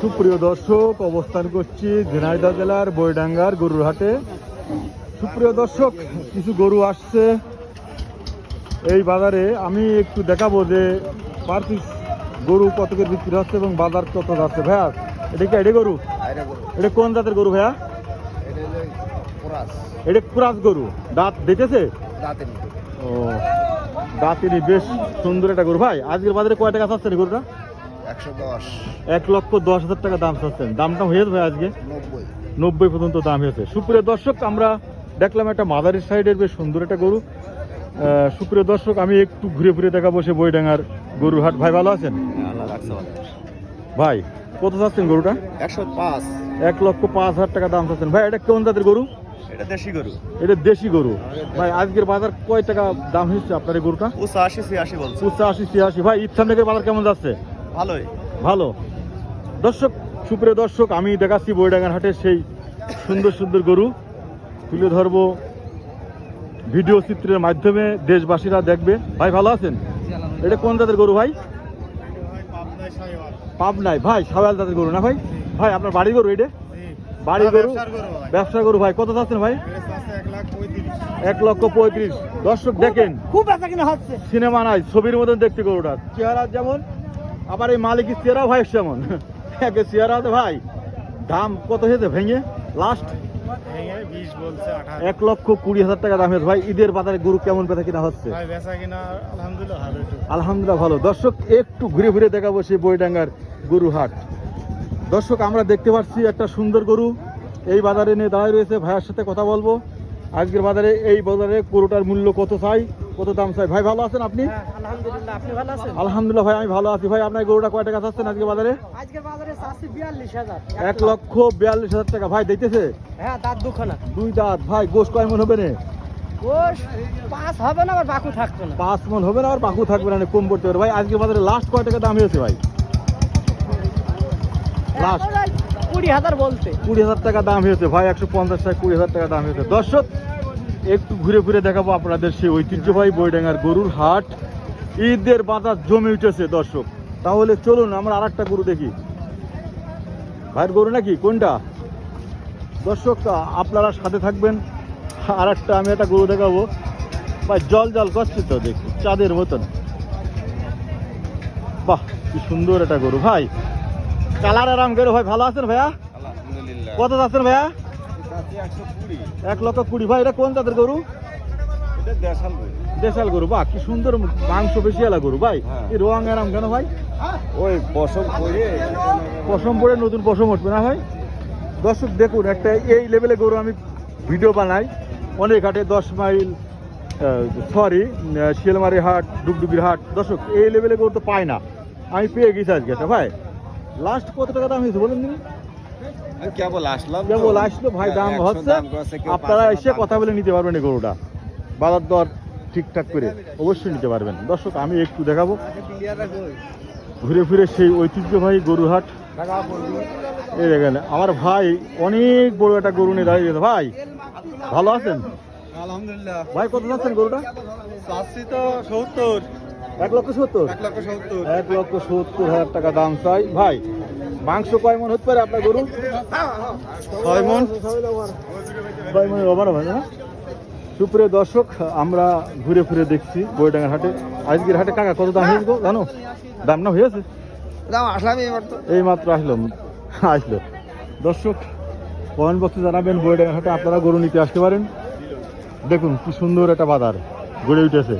সুপ্রিয় দর্শক অবস্থান করছি ঝিনাইদহ জেলার বইডাঙ্গার গরুরহাটে। সুপ্রিয় দর্শক কিছু গরু আসছে এই বাজারে। আমি একটু দেখাবো যে পার পিস গরু কত করে বিক্রি হচ্ছে এবং বাজার কত যাচ্ছে। ভাইয়া এটা কি এটা গরু? এটা কোন জাতের গরু ভাইয়া? এটা কুরাস। গরু। দাঁত দেখেছে দাঁতের ও দাঁতেরই। বেশ সুন্দর একটা গরু। ভাই আজকের বাজারে কয় টাকা চাচ্ছেন গরুটা? এক লক্ষ দশ হাজার টাকা দাম চাচ্ছেন। দামটা হয়েছে ভাই আজকে? নব্বই। পর্যন্ত দাম হয়েছে। সুপ্রিয় দর্শক আমরা দেখলাম একটা মাদারি সাইডের বেশ সুন্দর একটা গরু। সুপ্রিয় দর্শক আমি একটু ঘুরে ফিরে দেখা বসে বইডাঙ্গার গরুর হাট। ভাই ভালো আছেন? আল্লাহ ভাই কত চাচ্ছেন গরুটা? একশো পাঁচ। এক লক্ষ পাঁচ হাজার টাকা দাম চাচ্ছেন। ভাই এটা কেমন জাতের গরু? এটা দেশি গরু। এটা দেশি গরু। ভাই আজকের বাজার কয় টাকা দাম হয়েছে আপনার এই গরুটা? আশি ছিয়াশি বলছে। পঁচাশি ছিয়াশি। ভাই বাজার কেমন যাচ্ছে? ভালোই। ভালো। দর্শক সুপ্রিয় দর্শক আমি দেখাচ্ছি বইডাঙ্গার হাটের সেই সুন্দর সুন্দর গরু। তুলে ধরবো ভিডিও চিত্রের মাধ্যমে দেশবাসীরা দেখবে। ভাই ভালো আছেন? এটা কোন জাতের গরু ভাই? পাবনায়। ভাই সাওয়াল জাতের গরু না ভাই? ভাই আপনার বাড়ি গরু এটা? বাড়ি গরু? ব্যবসা গরু ভাই। কত চাচ্ছেন ভাই? এক লক্ষ পঁয়ত্রিশ। দর্শক দেখেন। খুব কিনা হচ্ছে। সিনেমা নাই ছবির মতন দেখতে গরুটা চেহারা যেমন আবার এই মালিকের চেহারাও ভাই যেমন একে চেহারা আছে ভাই। দাম কত হয়েছে ভেঙে? লাস্ট এক লক্ষ কুড়ি হাজার টাকা দাম হয়েছে। ভাই ঈদের বাজারে গরু কেমন বেচা কিনা হচ্ছে? আলহামদুলিল্লাহ ভালো দর্শক একটু ঘুরে ঘুরে দেখাবো সেই বইডাঙ্গার গরু হাট দর্শক আমরা দেখতে পাচ্ছি একটা সুন্দর গরু। এই বাজারে নিয়ে দাঁড়ায় রয়েছে। ভাইয়ের সাথে কথা বলব। আজকের বাজারে এই বাজারে গরুটার মূল্য কত চাই? কত দাম চাই? ভাই ভালো আছেন আপনি? হ্যাঁ আলহামদুলিল্লাহ আপনি ভালো আছেন? আলহামদুলিল্লাহ ভাই আমি ভালো আছি। ভাই আপনার গরুটা কয় টাকা চাচ্ছেন আজকে বাজারে? আজকের বাজারে চাচ্ছি বিয়াল্লিশ হাজার। এক লক্ষ বিয়াল্লিশ হাজার টাকা। ভাই দিতেছে হ্যাঁ দুখানা। দুই দাঁত। ভাই গোস কয় মন হবে না? পাঁচ হবে না আবার বাকু থাকতো না। পাঁচ মন হবে না আর বাকু থাকবে না কম পড়তে পারে ভাই আজকে বাজারে লাস্ট কয় টাকা দাম হয়েছে ভাই? ওই কুড়ি হাজার বলতে কুড়ি হাজার টাকা দাম হয়েছে ভাই একশো পঞ্চাশ টাকা কুড়ি হাজার টাকা দাম হয়েছে। দর্শক একটু ঘুরে ঘুরে দেখাবো আপনাদের সেই ঐতিহ্যবাহী বইডাঙ্গার গরুর হাট। ঈদের বাজার জমে উঠেছে দর্শক। তাহলে চলুন আমরা আর একটা গরু দেখি। ভাইয়ের গরু নাকি? কোনটা? দর্শক আপনারা সাথে থাকবেন। আর একটা আমি একটা গরু দেখাবো। ভাই জল জল করছে তো দেখি চাঁদের মতন। বাহ কি সুন্দর একটা গরু। ভাই কালার আরাম গরু ভাই ভালো আছেন ভাইয়া? কত যাচ্ছেন ভাইয়া? এক লক্ষ কুড়ি। ভাই এটা কোন জাতের গরু? দেশাল গরু। দেশাল গরু। বাহ কি সুন্দর মাংস বেশি এলা গরু। ভাই হ্যাঁ। এই রোয়াং আরাম কেন ভাই? ওই পশম করে পশম পরে নতুন পশম উঠবে না ভাই? দর্শক দেখুন একটা এই লেভেলে গরু আমি ভিডিও বানাই। অনেক হাটে দশ মাইল সরি শিলমারি হাট ডুগডুগির হাট। দর্শক এই লেভেলে গরু তো পাই না। আমি পেয়ে গেছি আজকে এটা ভাই। লাস্ট কত টাকা দাম হয়েছে বলুন দিন? কেবল আসলাম কেবল আসলো ভাই দাম হচ্ছে। দাম কেউ আপনারা এসে কথা বলে নিতে পারবেন এই গরুটা। বাজার দর ঠিকঠাক করে অবশ্যই নিতে পারবেন। দর্শক আমি একটু দেখাবো। ঘুরে ফিরে সেই ঐতিহ্যবাহী গরুহাট। এই দেখেন আমার ভাই অনেক বড় একটা গরু নিয়ে দাঁড়িয়ে গেছে ভাই ভালো আছেন? আলহামদুলিল্লাহ। ভাই কত যাচ্ছেন গরুটা? চাচ্ছি তো সত্তর। এক লক্ষ সত্তর? এক লক্ষ সত্তর। এক লক্ষ সত্তর হাজার টাকা দাম চাই। ভাই মাংস কয় মন হতে পারে আপনার গরু? ছয় মন ছয় মনের ওভার হবে না? সুপ্রিয় দর্শক আমরা ঘুরে ফিরে দেখছি বইডাঙ্গার হাটে। আজকের হাটে কাকা কত দাম হয়েছে গো? জানো? দাম না হয়েছে? দাম আসলাম এই মাত্র। আসলো। আসলো। দর্শক কমেন্ট বক্সে জানাবেন বইডাঙ্গার হাটে আপনারা গরু নিতে আসতে পারেন। দেখুন কি সুন্দর একটা বাজার গড়ে উঠেছে।